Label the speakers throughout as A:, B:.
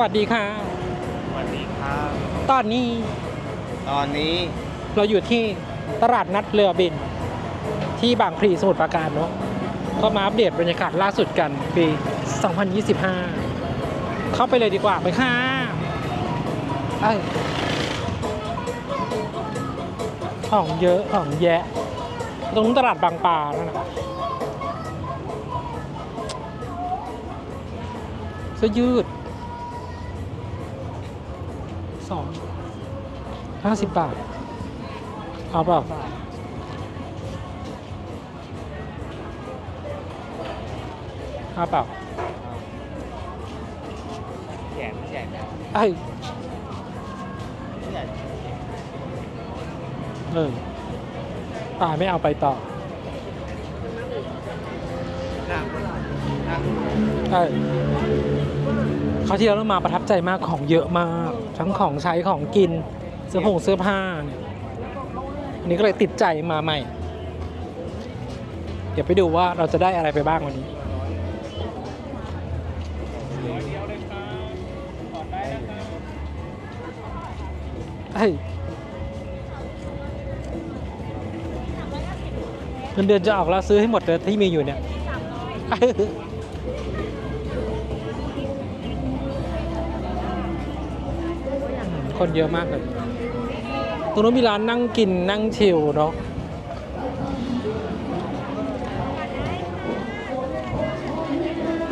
A: วัสดีค่ะ
B: สวัสดีครับ
A: ตอนนี้
B: ตอนนี้
A: เราอยู่ที่ตลาดนัดเรือบิน ที่บางพลีสมุทรปราการเนาะก็มาอัปเดตบรรยากาศล่าสุดกันปี 2025 เข้าไปเลยดีกว่าไปค่ะไอ้ยของเยอะของแยะ ตรงนู้นตลาดบางปลานั่นนะเสื้อยืด สองห้าสิบบาท เอาเปล่าเอาเปล่า
B: ใหญ่ใหญ่ไหม
A: ไอ้ย
B: ใหญ่
A: เออป่าไม่เอาไปต่อ
B: นั่งนั่ง
A: ใช่เขาวที่แล้วเรามาประทับใจมากของเยอะมาก ทั้งของใช้ของกินเสื้อผงเสื้อผ้าเนี่ยอันนี้ก็เลยติดใจมาใหม่ เดี๋ยวไปดูว่าเราจะได้อะไรไปบ้างวันนี้เฮ้ยเงินเดือนจะออกแล้วซื้อให้หมดเลยที่มีอยู่เนี่ย คนเยอะมากเลย ตรงนู้นมีร้านนั่งกินนั่งชิลเนาะ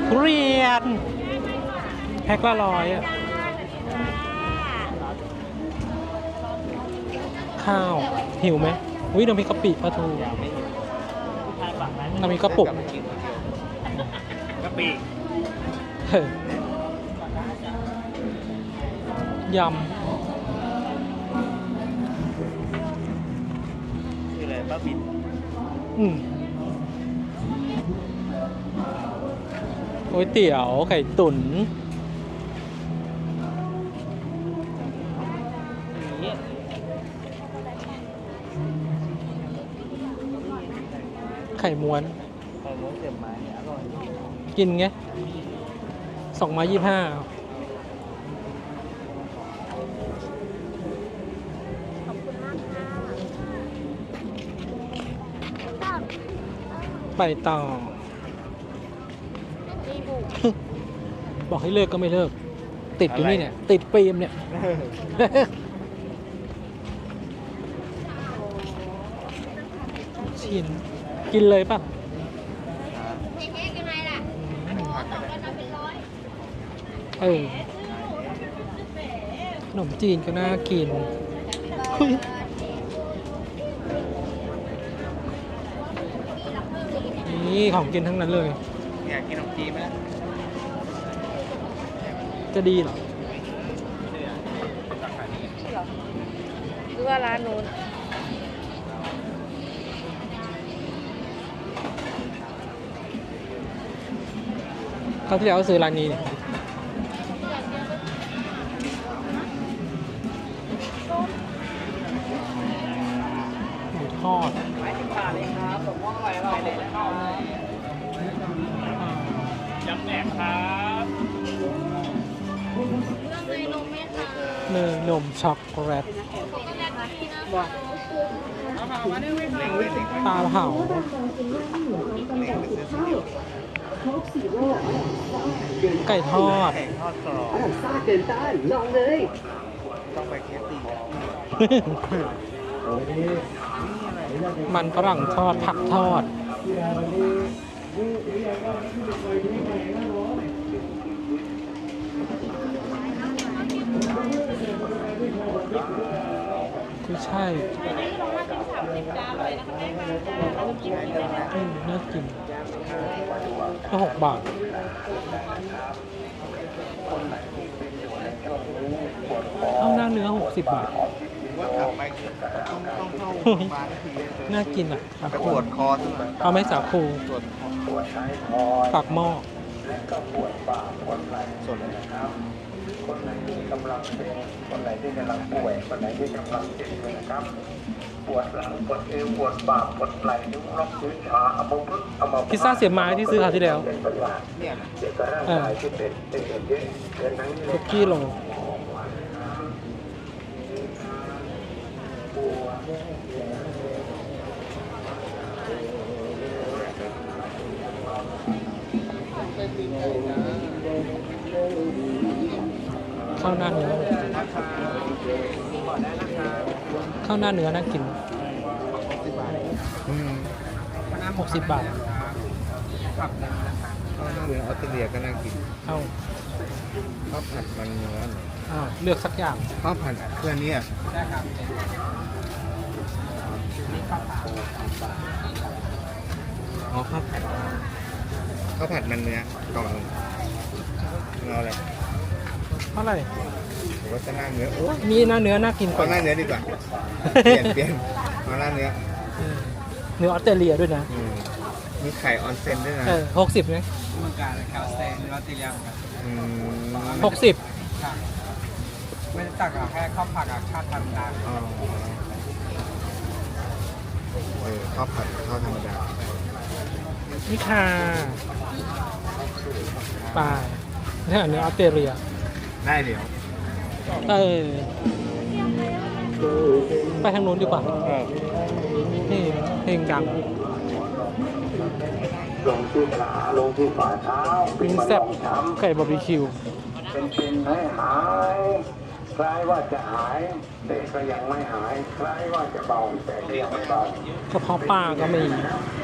A: ทุเรียนแพ็คละร้อยอะข้าว หิวไหมอุ้ยน้ำพริกกะปิปลาทู
B: ยาวไม่อยู่ผู้ชายฝั่งนั้น
A: น้ำพริกกระปุก
B: กินคนเดียวกะปิ
A: เฮ้ยย
B: คืออะไรป้าบินำ
A: อืมก๋วยเตี๋ยวไข่ตุ๋น
B: นี่
A: ไข่ม้วน
B: ไข่ม้วนเสียบไม้เนี่ยอร่อย
A: กินไงสองไม้ยี่ห้า ไปต่อ บอกให้เลิกก็ไม่เลิก ติดอยู่นี่เนี่ย ติดฟิล์มเนี่ย ชิน กินเลยป่ะ
C: เฮ้ยยังไงล่ะสองร้อยนับเป็นร้อย
A: เออขนมจีนก็น่ากินเฮ้ย นี่ของกินทั้งนั้นเลย
B: อยากกินขนมจีนไหม
A: จะดีเหรอ
C: หรือว่าร้านนู้น
A: เขาวที่แล้วซื้อร้านนี้เนี่ยหมูทอด
B: ไม้สิบบาทเลยครับผมว่าอร่อยอร่อยเลยนะครับยำ แหนกครับ
C: เรื่องในนมไหมคะ
A: เนยนมช็อกโกแลต
C: ก็ได้ที่นะ
A: ปลาเผาไก่ทอด
B: แข่งทอดกรอบ
D: ซ่าเกินต้านลองเลย
B: ต้องไปเคสตี
A: มันฝรั่งทอดผักทอด ไม่ใช่อืมน่ากินก็หกบาทเอาหน้าเนื้อหกสิบบาท
B: ว่าขับไปคือต้องต้องเข้าโรงพยาบาลทีเลย
A: น่ากินอะสา
B: ไป
A: คู
B: ปวดคอ ซะหน่อย
A: เอาไหมสาคู
B: ปวดคอ
A: ปากหม้อ
B: ส่วนอะไร
E: คนไหนที่กำลังเป็นคนไหนที่กำลังป่วย คนไหนที่กำลังเจ็บนะครับ ปวดหลังปวดเอวปวดบ่าปวดไหล่นิ้วล็อกนิ้วชาเอามาพึ่งเอามา
A: พิซซ่าเสียบไม้ที่ซื้อคราวที่แล้ว
E: เป็นประหลาด
B: เนี่ยนะ
E: เกี่ยวกับร่างกายที่เป็นเป็นเยอะเกินทั้งนี้เล
A: คุ
E: ย
A: กกี้โล ข้าวหน้าเนื้อข้าวหน้าเนื้อน่ากิน
B: อืม
A: หกสิบบาท
B: ข้าวหน้าเนื้อออสเตรเลียก็น่ากิน
A: เอา
B: ข้าวผัดมันเนื้อหน่อย
A: อ่าเลือกสักอย่าง
B: ข้าวผัดเพื่อนเนี่ยอ๋อข้าวผัดข้าวผัดมันเนื้อกล่องหนึงเอาอะไร
A: เท่าไหร่
B: หรือว่าจะหน้าเนื้อโอ้ย
A: มีหน้าเนื้อน่ากินก
B: เอา
A: ว่า
B: หน้าเนื้อดีกว่า เปลี่ยนเปลี่ยนเอาหน้าเนื้อ
A: เออเนื้อออสเตรเลียด้วยนะ
B: อืมมีไข่ออนเซนด้วยนะ
A: เออหกสิบไง
F: เมืองการกาสเตนออสเตรเลียครับ
B: อืม
A: หกสิบ
F: ครับไม่ได้ตักอะแค่ข้าวผัดกับข้าวธรรมดา
B: อ๋อเออข้าวผัดข้าวธรรมดา
A: นี่ค่ะปลาเนี่ยเนื้อออสเตรเลีย
B: ได้เดี๋ยว
A: เออไปทางนู้นดีกว่า
B: เออ
A: นี่เพลงดัง
E: ลงที่ขาลงที่ฝ่าเท้า
A: วิงแซ่บไก่บาร์บีคิว
E: เป็นเป็นให้หายคล้ายว่าจะหายแต่ก็ยังไม่หายคล้ายว่าจะเบาแต่ก็ยังไม่เบาก
A: ระเพาะปลาก็มี
E: ปวดแ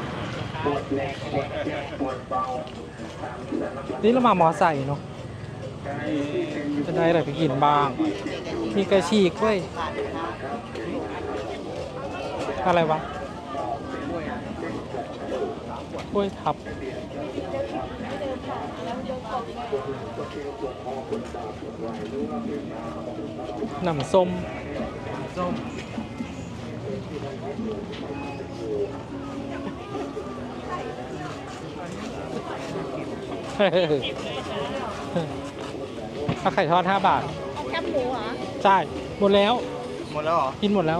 E: นี่เรา
A: มามอไซค์เนาะจะได้อะไรไปกินบ้าง มีกระชีกด้วยอะไรวะกล้วยทับหนำส้ม
F: ส้ม
A: ถ้าไข่ทอด5บาท
C: เอาแคบหมูเหรอ
A: ใช่ หมดแล้ว
B: หมดแล้วเหรอ
A: กินหมดแล้ว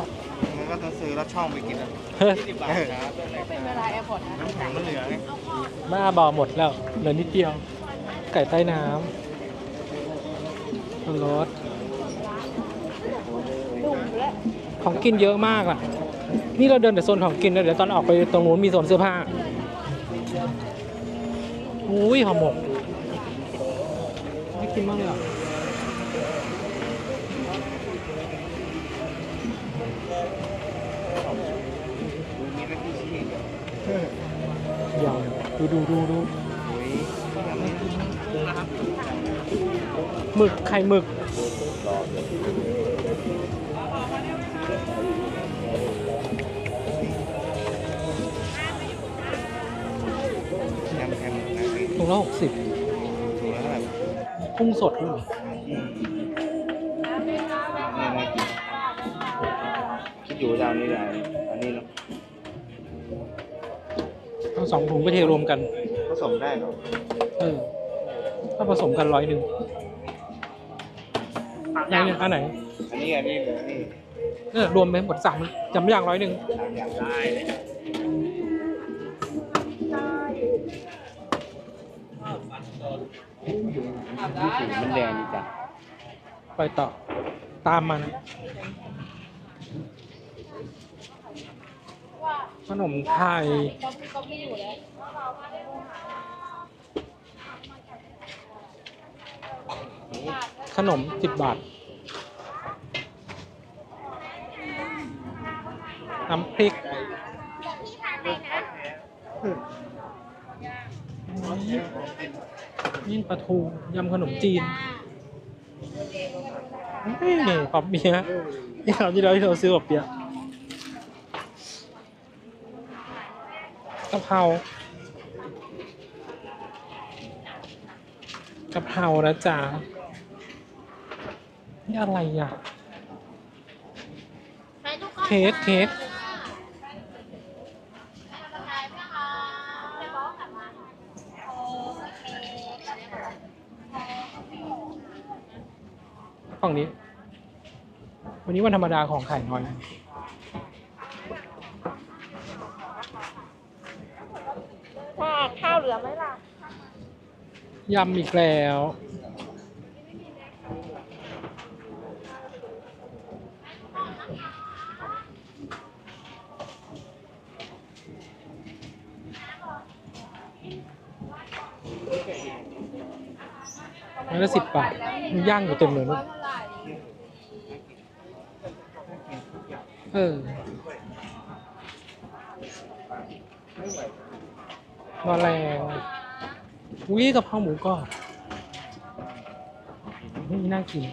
B: งั้นก็ต้องซื้อแล้วช่องไปกินอะ
A: เฮ้ย
B: สิบบาทครับ
C: เป็นเวลาแอร์พอร์ตนะ
B: น้ำแข็งมันเหลือไง
A: บ้าบอหมดแล้ว เหลือนิดเดียว ไก่ใต้น้ำรสของกินเยอะมากอะ นี่เราเดินแต่โซนของกินนะเดี๋ยวตอนออกไปตรงนู้นมีโซนเสื้อผ้า อุ้ยห่อหมกไม่กินมากเลยอะ
B: มีนักที่ชีพ
A: ยำดูดูดูดู
B: โอ้ย
A: หมึกไข่หมึก ถุงละหกสิบ
B: ถูกแล้วแบบ
A: กุ้งสดด้วยเหรอ
B: อืมนี่น่ากินคิดอยู่จะเอานี่แหละอันนี้เนาะ
A: เอาสองถุงไปเทรวมกัน
B: ผสมได้เหรอ
A: เออถ้าผสมกันร้อยหนึ่งไหนเนี่ยอันไหน
B: อันนี้อันนี้เหลือนี่
A: เนี่ยรวมไปหมดสามจำอย่างร้อยหนึ่ง
B: สามอย่างได้เลย มันแดงดีจ้ะ
A: ไปต่อ ตามมันขนมไทยขนมสิบบาท น้ำพริก นี่ปลาทูยำขนมจีนเฮ้ยปอบเบียะนี่คราวที่เราที่เราซื้อปอบเบียะกะเพรากะเพรานะจ๊ะนี่อะไรอะเค้กเค้ก องนี้ วันนี้วันธรรมดาของไข่ยน้อย ถ้า
C: ข้าวเหลือไหมล่ะ
A: ยำอีกแล้ว ไม้ละสิบบาทย่างอยู่เต็มเลยลูก เออมาแรงอุ้ยกะเพราหมูกรอบนี่น่ากิน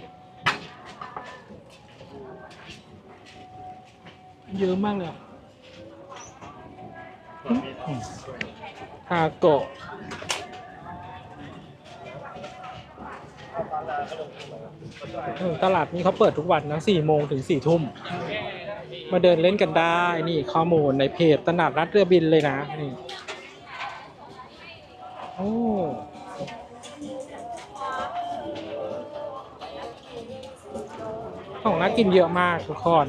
A: เยอะมากเลยอะอืมทาโกะตลาดนี้เขาเปิดทุกวันนะสี่โมงถึงสี่ทุ่ม มาเดินเล่นกันได้นี่ข้อมูลในเพจตลาดนัดเรือบินเลยนะนี่โอ้ของน่ากินเยอะมากทุกคน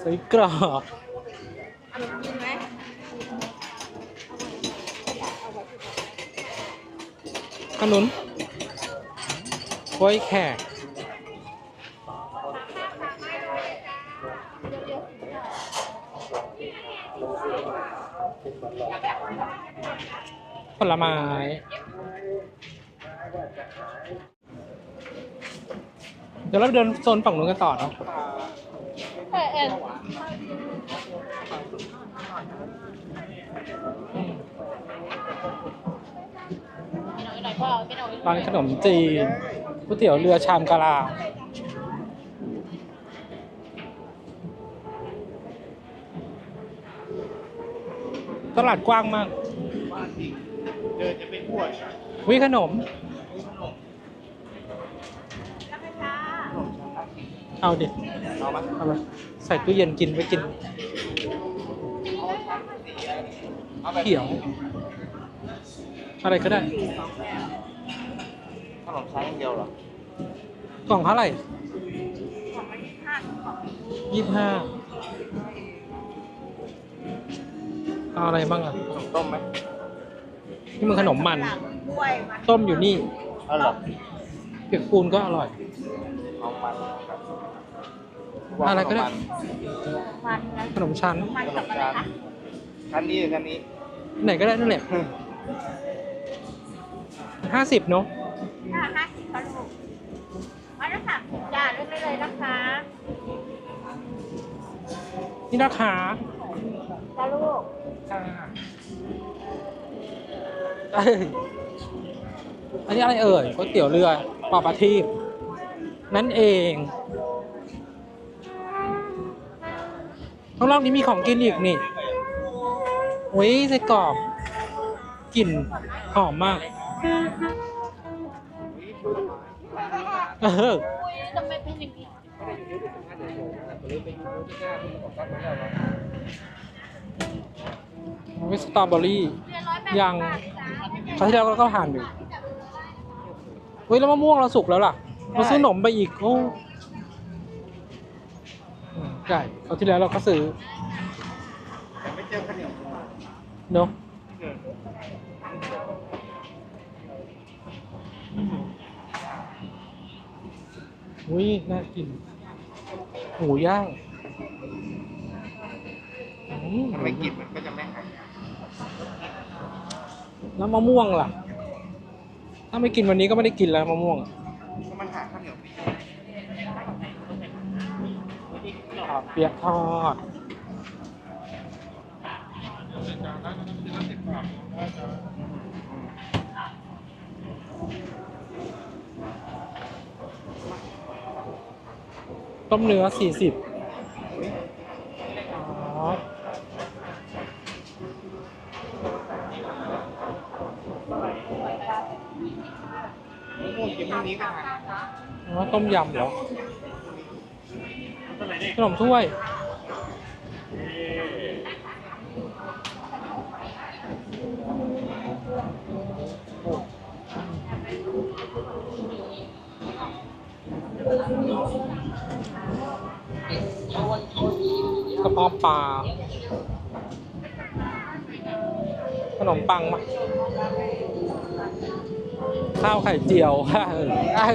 A: ไส้กรอกขนุน กล้วยแขกผลไม้เดี๋ยวเราไปเดินโซนฝั่งนู้นกันต่อเนาะ
C: เออเออ
A: อืม
C: หน่อยพ่อไม่เอา
A: ร้านขนมจีน ก๋วยเตี๋ยวเรือชามกะลาตลาดกว้างมาก
B: เดินจะไปอ้วน
A: วิขนมเอาดิ
B: เอามา
A: เอาไปใส่ตู้เย็นกินไว้กิน
B: เอาไป
A: เขียว อะไรก็ได้
B: ขนมชั้นอย่างเดียวเหรอ ก
A: ล่องเท่าไหร่ยี่สิบห้าเอาอะไรบ้างอะ
B: ขนมต้มไหม
A: นี่มันขนมมันต้มอยู่นี่
B: เอาเหรอ
A: เปียกปูนก็อร่อย
B: เอามันครับ
A: อะไรก็ได้
B: มัน
C: มันนะ
A: ขนมชั้น
C: มันกับอะไรคะ
B: ชั้นนี้หรือชั้นนี้
A: ไหนก็ได้นั่นแหละห้าสิบเนาะ
C: ห้าห้าสิบค่ะลูกมาแล้วสามสิบจานเลือกได้เลยนะคะ
A: นี่ราคา
C: จ้าลูก
A: เอ้ยอันนี้อะไรเอ่ยก๋วยเตี๋ยวเรือปอประทีปนั่นเองข้างนอกนี้มีของกินอีกนี่โอ้ยไส้กรอกกลิ่นหอมมาก เออ
C: ทำไมเป็นอย่างนี้
A: วิสตรอเบอรี่
C: เรียนร้อยแปด
A: ยัง
C: บาทจ้า
A: คราวที่แล้วเราก็ผ่านอยู่เฮ้ยแล้วมะม่วงเราสุกแล้วล่ะเราซื้อขนมไปอีกโอ้อืมใช่คราวที่แล้วเราก็ซื้อ
B: แต่ไม่เจอข้าวเหนียว
A: เนาะ อุ้ยน่ากิน หมูย่างอืม
B: ถ้าไม่กินมันก็จะไม่หาย
A: แล้วมะม่วงล่ะ ถ้าไม่กินวันนี้ก็ไม่ได้กินแล้วมะม่วง
B: ก็มันหาข้าวเหนียวไม่เจอ
A: อ่าเปียกทอด ต้มเนื้อสี่สิบอ๋อ
B: มะม่วงกินพรุ่งนี้ก็หาย
A: อ๋อต้มยำเหรอขนมถ้วย ปลา ขนมปังมาข้าวไข่เจียวค่ะเออไอ้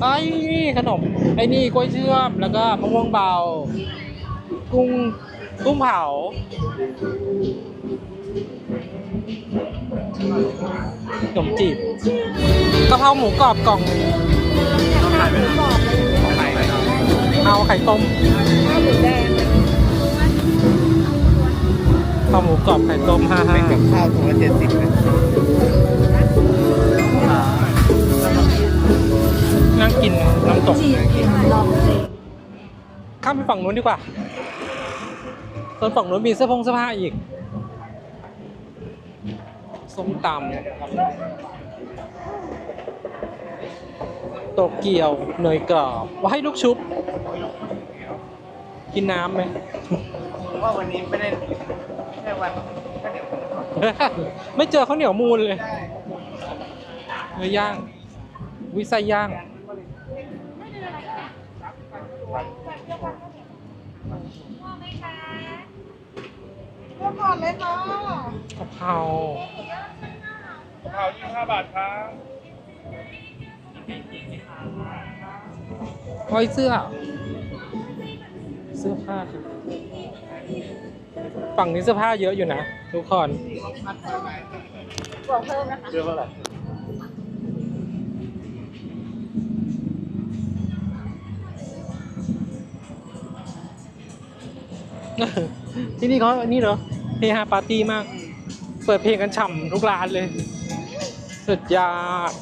A: ไอ้นี่ขนม ไอ้นี่กล้วยเชื่อม แล้วก็มะม่วงเบา กุ้ง กุ้งเผา ขนมจีบกะเพราหมูกรอบกล่องหนึ่งเอาไข่ต้มข้าวหมู กรอบไข่ต้มห้าห้า
B: เป็นกับข้าวถุงละเจ็ดสิบนะ
A: นั่งกินน้ำตกข้ามไปฝั่งนู้นดีกว่าส่วนฝั่งนู้นมีเสื้อผงเสื้อผ้าอีก ส้มตำโตเกียวเนยกรอบว่าให้ลูกชุบ กินน้ำไหม
B: ผมว่าวันนี้ไม่ได้ แค่วันแค่เดี๋ยวมขอ
A: ไม่เจอข้าวเหนียวมูลเลยเนื้อย่าง วิไสย่าง
C: เลือกก่อนเลยค่ะ
A: กะเพรา
F: เอายี่ห้าบาทครับ
A: ไว้เสื้อ เสื้อผ้า ฝั่งนี้เสื้อผ้าเยอะอยู่นะ ทุกคน
C: บวกเพิ่มนะคะ
B: เรื่องเท่าไหร่
A: ที่นี่เขานี่เหรอเฮฮาปาร์ตี้มาก เปิดเพลงกันฉ่ำทุกร้านเลย สุดยอด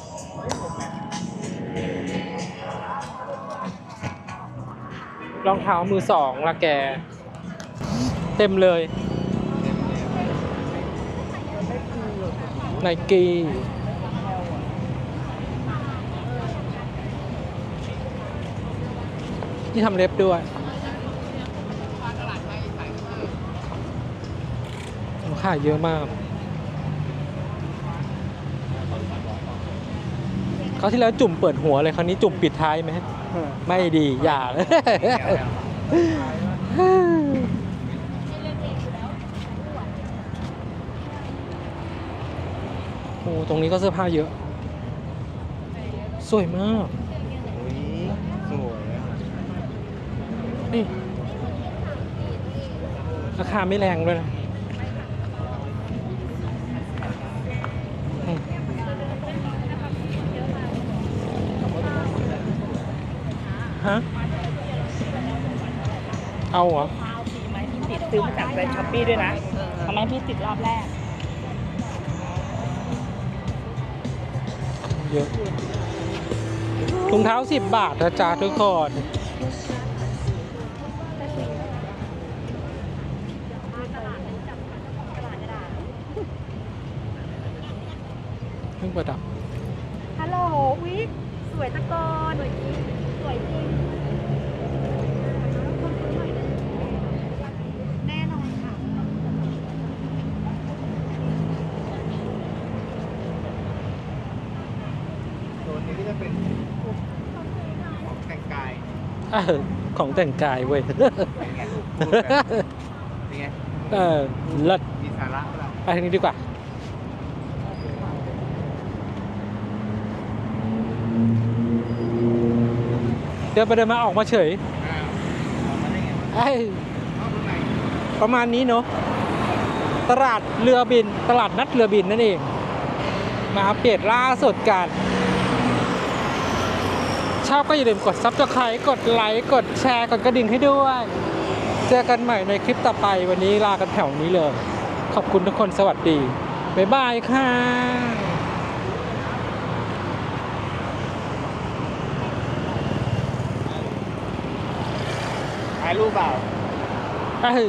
A: รองเท้ามือสองละแก เต็มเลยไนกีที่ทำเล็บด้วยขายเยอะมากเขาที่แล้วจุ่มเปิดหัวเลยคราวนี้จุ่มปิดท้ายไหม ไม่ดี อย่าเลย โอ้ ตรงนี้ก็เสื้อผ้าเยอะ สวยมาก
B: โอ้ยสวยนะ
A: นี่ราคาไม่แรงด้วยนะอืมฮะ เอาเหรอ
G: ติดซื้อมาจากในช้อปปี้ด้วยนะทำไมพี่ติดรอบแรก
A: เยอะถุงเท้าสิบบาทนะจ๊ะทุกคนเครื่องประดับ
C: ฮัลโหลวิกสวยตะกอนสวยจริงสวยจริงแน่นอนค่ะ
B: โซนนี้ก็จะเป็นของแต่งกาย
A: เออ ของแต่งกายเว้ย
B: เป็นไงพูดกันเป็นไง
A: เออเลิศ
B: มีสาระเรา
A: ไปทางนี้ดีกว่า เดินไปเดินมาออกมาเฉย
B: อ้าวออกมาได้ไงวะ
A: ไอ้ย
B: เข้าตรงไหน
A: ประมาณนี้เนาะตลาดเรือบิน ตลาดนัดเรือบินนั่นเอง มาอัปเดตล่าสุดกัน ชอบก็อย่าลืมกดซับสไครต์กดไลค์กดแชร์กดกระดิ่งให้ด้วย เจอกันใหม่ในคลิปต่อไปวันนี้ลากันแถวนี้เลย ขอบคุณทุกคนสวัสดี บ๊ายบายค่ะ
B: ถ่ายรูปเปล่า
A: เอ้ย